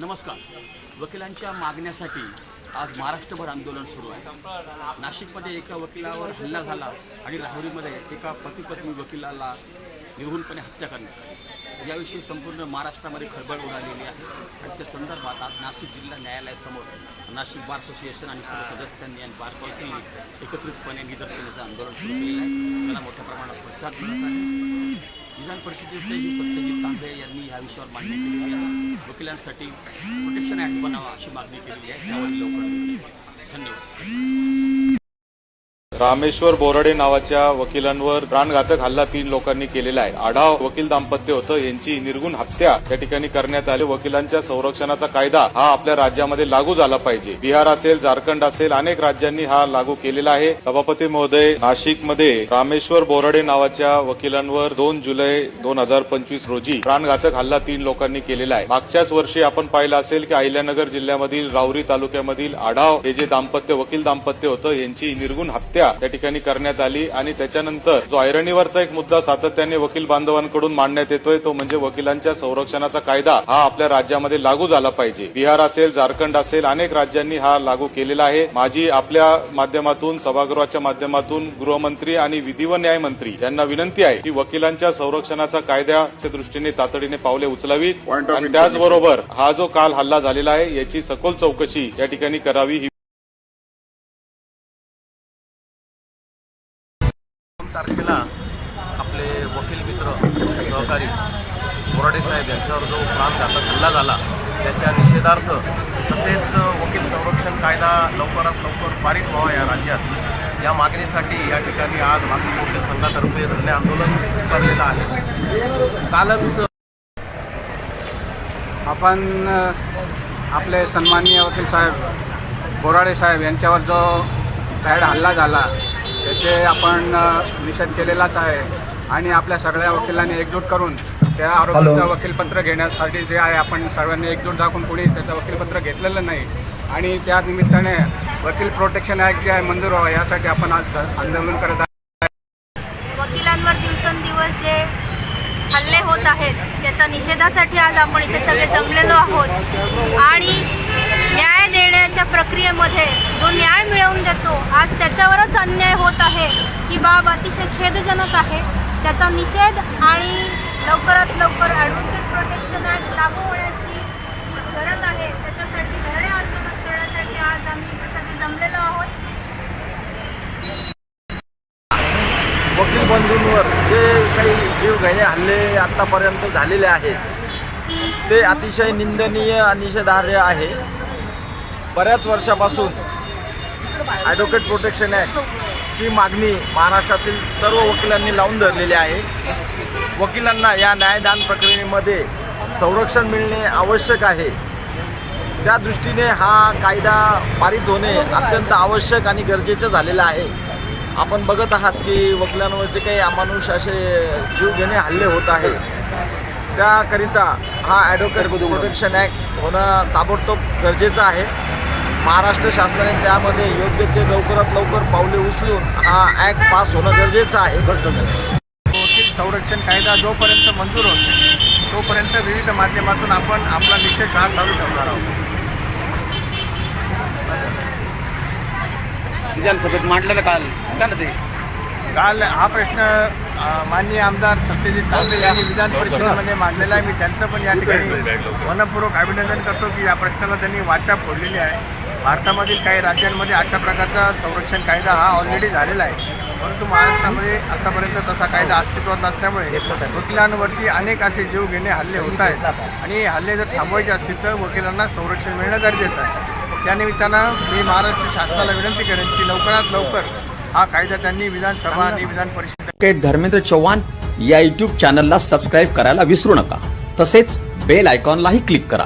नमस्कार. वकिलांच्या मागण्यासाठी आज महाराष्ट्रभर आंदोलन सुरू आहे. नाशिकमध्ये एका वकिलावर हल्ला झाला आणि राहुरीमध्ये एका पतीपत्नी वकिलाला निहूनपणे हत्या करण्यात आली. याविषयी संपूर्ण महाराष्ट्रामध्ये खळबळ उडालेली आहे आणि त्या संदर्भात आज नाशिक जिल्हा न्यायालयासमोर नाशिक बार असोसिएशन आणि सर्व सदस्यांनी आणि बार कौन्सिलने एकत्रितपणे निदर्शनाचं आंदोलन सुरू केलेलं आहे. त्याला मोठ्या प्रमाणात प्रतिसाद मिळत आहे. विधान परिषदेचेही सत्यजित तांबे यांनी या विषयावर मांडणी केलेली आहे. वकिलांसाठी प्रोटेक्शन ॲक्ट बनावा अशी मागणी केलेली आहे. त्यावर लवकर रामेश्वर बोराडे नावाच्या वकिलांवर प्राणघातक हल्ला तीन लोकांनी केलेला आहे. आढाव वकील दाम्पत्य होतं. यांची निर्गुण हत्या त्या ठिकाणी करण्यात आली. वकिलांच्या संरक्षणाचा कायदा हा आपल्या राज्यामध्ये लागू झाला पाहिजे. बिहार असेल झारखंड असेल अनेक राज्यांनी हा लागू केलेला आहे. सभापती महोदय नाशिकमध्ये रामेश्वर बोराडे नावाच्या वकिलांवर दोन जुलै दोन हजार पंचवीस रोजी प्राणघातक हल्ला तीन लोकांनी केलेला आहे. मागच्याच वर्षी आपण पाहिलं असेल की अहिल्यानगर जिल्ह्यामधील राऊरी तालुक्यामधील आढाव हे जे दाम्पत्य वकील दाम्पत्य होतं यांची निर्गुण हत्या त्या ठिकाणी करण्यात आली आणि त्याच्यानंतर जो ऐरणीवरचा एक मुद्दा सातत्याने वकील बांधवांकडून मांडण्यात येतोय तो म्हणजे वकिलांच्या संरक्षणाचा कायदा हा आपल्या राज्यामध्ये लागू झाला पाहिजे. बिहार असेल झारखंड असेल अनेक राज्यांनी हा लागू केलेला आहे. माझी आपल्या माध्यमातून सभागृहाच्या माध्यमातून गृहमंत्री आणि विधी व न्याय मंत्री यांना विनंती आहे की वकिलांच्या संरक्षणाचा कायद्याच्या दृष्टीने तातडीने पावले उचलावीत. आणि त्याचबरोबर हा जो काल हल्ला झालेला आहे याची सखोल चौकशी या ठिकाणी करावी ही तारखेला आपले वकील मित्र सहकारी बोराडे साहेब यांच्यावर जो प्राणघातक हल्ला झाला त्याच्या निषेधार्थ तसेच वकील संरक्षण कायदा लवकरात लवकर पारित व्हावा या राज्यात. या मागणीसाठी या ठिकाणी आज नाशिक वकील संघातर्फे धरणे आंदोलन करलेलं आहे कालच आपण आपले सन्माननीय वकील साहेब बोराडे साहेब यांच्यावर जो बॅड हल्ला झाला त्याचे आपण निषेध केलेलाच आहे आणि आपल्या सगळ्या वकिलांनी एकजूट करून त्या आरोपीचं वकीलपत्र घेण्यासाठी जे आहे आपण सर्वांनी एकजूट दाखवून कोणी त्याचं वकीलपत्र घेतलेलं नाही. आणि त्या निमित्ताने वकील प्रोटेक्शन ॲक्ट जे आहे मंजूर व्हावं यासाठी आपण आज आंदोलन करत आहोत. वकिलांवर दिवसेंदिवस जे हल्ले होत आहेत त्याच्या निषेधासाठी आज आपण इथे सगळे जमलेलो आहोत. आणि न्याय प्रक्रियेमध्ये जो न्याय मिळवून देतो आज त्याच्यावरच अन्याय होत आहे ही बाब अतिशय खेदजनक आहे. त्याचा निषेध आणि लवकरात लवकर ॲडव्होकेट प्रोटेक्शन ॲक्ट लागू होण्याची जी गरज आहे त्याच्यासाठी धरणे आंदोलन करण्यासाठी आज आम्ही त्यासाठी जमलेलो आहोत. वकील बंधूंवर जे काही जीवघेणे हल्ले आत्तापर्यंत झालेले आहेत ते अतिशय निंदनीय आणि निषेधार्ह आहे. बऱ्याच वर्षापासून ॲडव्होकेट प्रोटेक्शन ॲक्टची मागणी महाराष्ट्रातील सर्व वकिलांनी लावून धरलेली आहे. वकिलांना या न्यायदान प्रक्रियेमध्ये संरक्षण मिळणे आवश्यक आहे. त्या दृष्टीने हा कायदा पारित होणे अत्यंत आवश्यक आणि गरजेचं झालेलं आहे. आपण बघत आहात की वकिलांवरचे काही अमानुष असे जीवघेणे हल्ले होत आहे त्याकरिता हा ॲडव्होकेट प्रोटेक्शन ॲक्ट होणं ताबडतोब गरजेचं आहे. महाराष्ट्र शासनाने त्यामध्ये योग्य ते लवकरात लवकर पावले उचलून हा ॲक्ट पास होणं गरजेचं आहे. वकील संरक्षण कायदा जोपर्यंत मंजूर होत नाही तोपर्यंत विविध माध्यमातून आपण आपला निषेध हा चालू ठेवणार आहोत? विधानसभेत मांडलेलं काल का ना ते? काल हा प्रश्न माननीय आमदार सत्यजित तांबे यांनी विधान परिषदेमध्ये मांडलेला आहे. मी त्यांचं पण या ठिकाणी मनपूर्वक अभिनंदन करतो की या प्रश्नाला त्यांनी वाचा फोडलेली आहे. भारतामधील काही राज्यांमध्ये अशा प्रकारचा संरक्षण कायदा हा ऑलरेडी झालेला आहे. परंतु महाराष्ट्रामध्ये आतापर्यंत तसा कायदा अस्तित्वात नसल्यामुळे वकिलांवरती अनेक असे जीव घेणे हल्ले होत आहेत. आणि हल्ले जर थांबवायचे असतील तर वकिलांना संरक्षण मिळणं गरजेचं आहे. त्यानिमित्तानं मी महाराष्ट्र शासनाला विनंती करेन की लवकरात लवकर हा कायदा त्यांनी विधानसभा आणि विधान परिषद धर्मेंद्र चव्हाण या यूट्यूब चॅनलला सबस्क्राईब करायला विसरू नका. तसेच बेल आयकॉनलाही क्लिक करा.